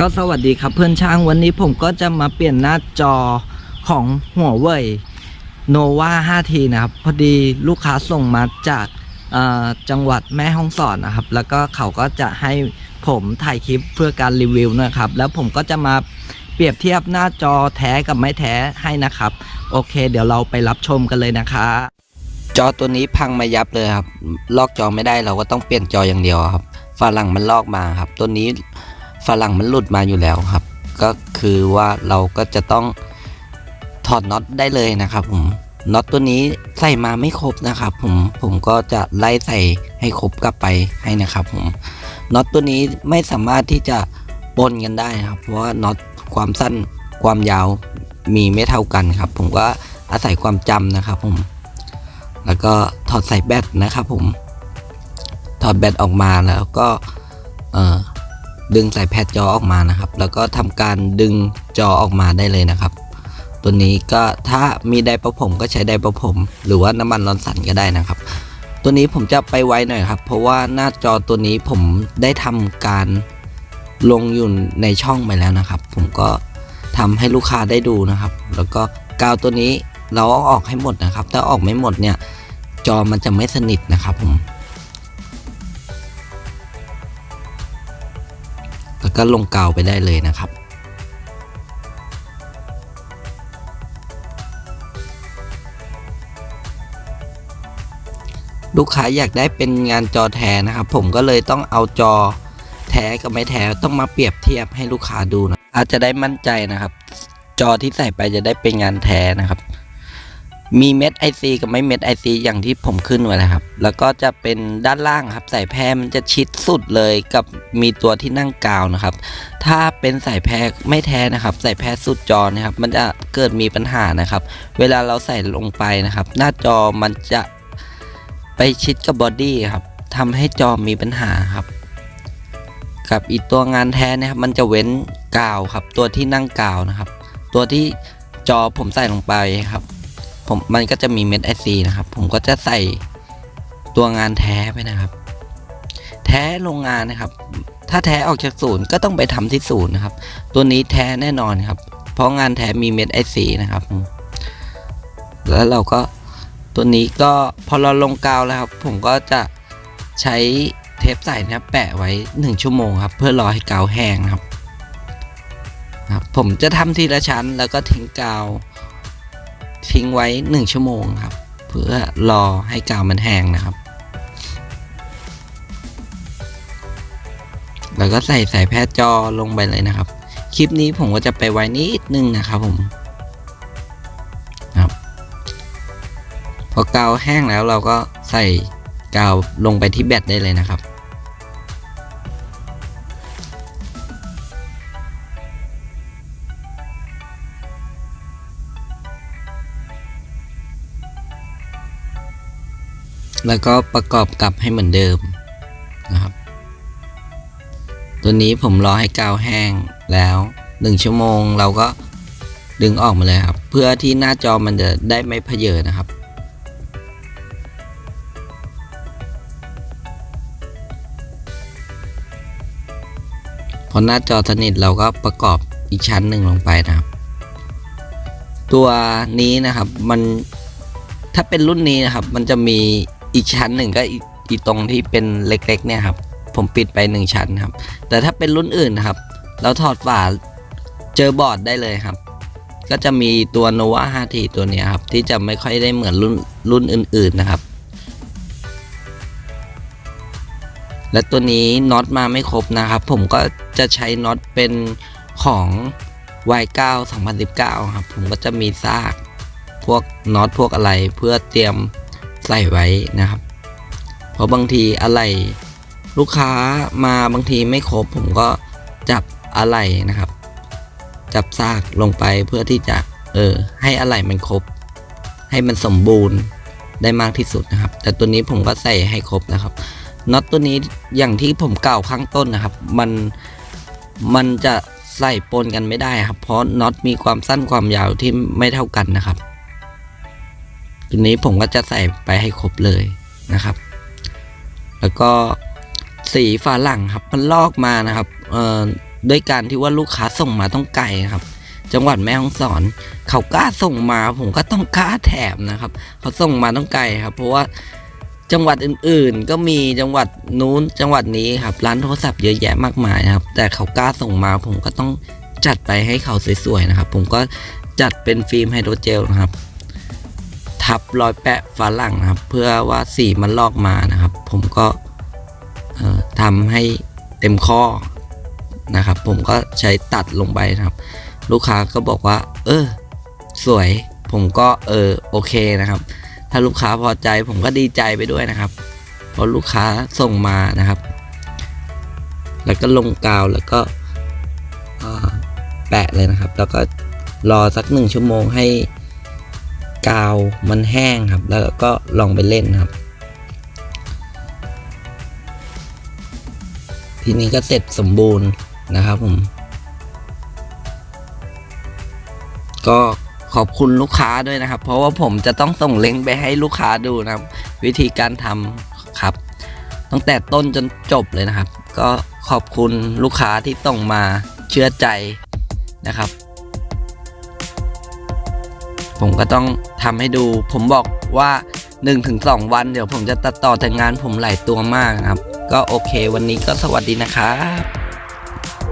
ก็สวัสดีครับเพื่อนช่างวันนี้ผมก็จะมาเปลี่ยนหน้าจอของหัวเว่ยโนวา 5T นะครับ พอดีลูกค้าส่งมาจากจังหวัดแม่ฮ่องสอนนะครับ แล้วก็เขาก็จะให้ผมถ่ายคลิปเพื่อการรีวิวนะครับ แล้วผมก็จะมาเปรียบเทียบหน้าจอแท้กับไม่แท้ให้นะครับ โอเค เดี๋ยวเราไปรับชมกันเลยนะคะจอตัวนี้พังมายับเลยครับ ลอกจอไม่ได้เราก็ต้องเปลี่ยนจออย่างเดียวครับฝาหลังมันลอกมาครับ ตัวนี้ ฝรั่งมันหลุดมาอยู่แล้วครับ ก็คือว่าเราก็จะต้องถอดน็อตได้เลยนะครับผมน็อตตัวนี้ใส่มาไม่ครบนะครับผมผมก็จะไล่ใส่ให้ครบกลับไปให้นะครับผมน็อตตัวนี้ไม่สามารถที่จะปนกันได้นะครับ เพราะว่าน็อตความสั้นความยาวมีไม่เท่ากันครับ ผมก็อาศัยความจำนะครับผม แล้วก็ถอดใส่แบตนะครับผม ถอดแบตออกมาแล้วก็เอ่อ ดึงสายแพดจอออกมานะครับ แล้วก็ทำการดึงจอออกมาได้เลยนะครับ ตัวนี้ก็ถ้ามีไดร์ประผมก็ใช้ไดร์ประผม หรือว่าน้ำมันร้อนสันก็ได้นะครับ ตัวนี้ผมจะไปไว้หน่อยครับ เพราะว่าหน้าจอตัวนี้ผมได้ทำการลงอยู่ในช่องไปแล้วนะครับ ผมก็ทำให้ลูกค้าได้ดูนะครับ แล้วก็กาวตัวนี้เราเอาออกให้หมดนะครับ ถ้าออกไม่หมดเนี่ยจอมันจะไม่สนิทนะครับผม ก็ลงกาวไปได้เลยนะครับลูกค้าอยากได้เป็นงานจอแท้นะครับ ผมก็เลยต้องเอาจอแท้กับไม่แท้ต้องมาเปรียบเทียบให้ลูกค้าดูนะอาจจะได้มั่นใจนะครับ จอที่ใส่ไปจะได้เป็นงานแท้นะครับ มีเม็ด IC กับไม่เม็ด IC อย่างที่ผมขึ้นไว้นะครับ แล้วก็จะเป็นด้านล่างครับ สายแพรมันจะชิดสุดเลยกับมีตัวที่นั่งกาวนะครับ ถ้าเป็นสายแพรไม่แท้นะครับ สายแพรสุดจอนะครับ มันจะเกิดมีปัญหานะครับ เวลาเราใส่ลงไปนะครับ หน้าจอมันจะไปชิดกับบอดี้ครับทำให้จอมีปัญหาครับ กับอีกตัวงานแท้นะครับ มันจะเว้นกาวครับ ตัวที่นั่งกาวนะครับ ตัวที่จอผมใส่ลงไปครับ ผมมันก็จะมีเม็ดไอซีนะครับ ผมก็จะใส่ตัวงานแท้ไปนะครับ แท้โรงงานนะครับ ถ้าแท้ออกจากศูนย์ก็ต้องไปทำที่ศูนย์นะครับ ตัวนี้แท้แน่นอนครับ เพราะงานแท้มีเม็ดไอซีนะครับ แล้วเราก็ตัวนี้ก็พอเราลงกาวแล้วครับ ผมก็จะใช้เทปใสนะแปะไว้ 1 ชั่วโมงครับ เพื่อรอให้กาวแห้งนะครับครับ ผมจะทำทีละชั้นแล้วก็ทิ้งกาว ทิ้งไว้ 1 ชั่วโมงครับ เพื่อรอให้กาวมันแห้งนะครับ แล้วก็ใส่สายแพทย์จอลงไปเลยนะครับ คลิปนี้ผมก็จะไปไว้นิดนึงนะครับผมครับ พอกาวแห้งแล้วเราก็ใส่กาวลงไปที่แบตได้เลยนะครับ แล้วก็ประกอบกลับให้เหมือนเดิมนะครับ ตัวนี้ผมรอให้กาวแห้งแล้ว 1 ชั่วโมงเราก็ดึงออกมาเลยครับ เพื่อที่หน้าจอมันจะได้ไม่เพเยอนะครับพอหน้าจอสนิทเราก็ประกอบอีกชั้นหนึ่งลงไปนะครับ ตัวนี้นะครับมันถ้าเป็นรุ่นนี้นะครับ มันจะมี อีกชั้นหนึ่งก็อีตรงที่เป็นเล็กๆเนี่ยครับ ผมปิดไปหนึ่งชั้นครับ แต่ถ้าเป็นรุ่นอื่นนะครับ เราถอดฝาเจอบอร์ดได้เลยครับ ก็จะมีตัว nova 5T ตัวนี้ครับ ที่จะไม่ค่อยได้เหมือนรุ่นรุ่นอื่น ๆนะครับ และตัวนี้น็อตมาไม่ครบนะครับ ผมก็จะใช้น็อตเป็นของ Y9 2019 ครับ ผมก็จะมีซากพวกน็อตพวกอะไรเพื่อเตรียม ใส่ไว้นะครับ เพราะบางทีอะไรลูกค้ามาบางทีไม่ครบ ผมก็จับอะไรนะครับ จับซากลงไปเพื่อที่จะเออให้อะไรมันครบ ให้มันสมบูรณ์ได้มากที่สุดนะครับ แต่ตัวนี้ผมก็ใส่ให้ครบนะครับน็อตตัวนี้อย่างที่ผมกล่าวข้างต้นนะครับ มันมันจะใส่ปนกันไม่ได้ครับ เพราะน็อตมีความสั้นความยาวที่ไม่เท่ากันนะครับ ตัวนี้ผมก็จะใส่ไปให้ครบเลยนะครับ แล้วก็สีฝาหลังครับมันลอกมานะครับเอ่อด้วยการที่ว่าลูกค้าส่งมาต้องไกลครับ จังหวัดแม่ฮ่องสอน เขากล้าส่งมาผมก็ต้องกล้าแถมนะครับ เขาส่งมาต้องไกลครับ เพราะว่าจังหวัดอื่นๆ ก็มีจังหวัดนู้นจังหวัดนี้ครับร้านโทรศัพท์เยอะแยะมากมายนะครับ แต่เขากล้าส่งมาผมก็ต้องจัดไปให้เขาสวยๆนะครับ ผมก็จัดเป็นฟิล์มไฮโดรเจลนะครับ ทับรอยแปะฝาหลังนะครับ เพื่อว่าสีมันลอกมานะครับ ผมก็ทำให้เต็มข้อนะครับ ผมก็ใช้ตัดลงไปนะครับ ลูกค้าก็บอกว่า เออ สวย ผมก็เออโอเคนะครับ ถ้าลูกค้าพอใจผมก็ดีใจไปด้วยนะครับเพราะลูกค้าส่งมานะครับ แล้วก็ลงกาวแล้วก็แปะเลยนะครับ แล้วก็รอสักหนึ่งชั่วโมงให้ กาวมันแห้งครับ แล้วก็ลองไปเล่นครับ ทีนี้ก็เสร็จสมบูรณ์นะครับผม ก็ขอบคุณลูกค้าด้วยนะครับ เพราะว่าผมจะต้องส่งเลิงก์ไปให้ลูกค้าดูนะครับ วิธีการทำครับ ตั้งแต่ต้นจนจบเลยนะครับ ก็ขอบคุณลูกค้าที่ส่งมาเชื่อใจนะครับ ผมก็ต้อง ทำให้ดู ผมบอกว่า 1-2 วันเดี๋ยวผมจะตัดต่อแต่งานผมหลายตัวมากครับ ก็โอเค วันนี้ก็สวัสดีนะครับ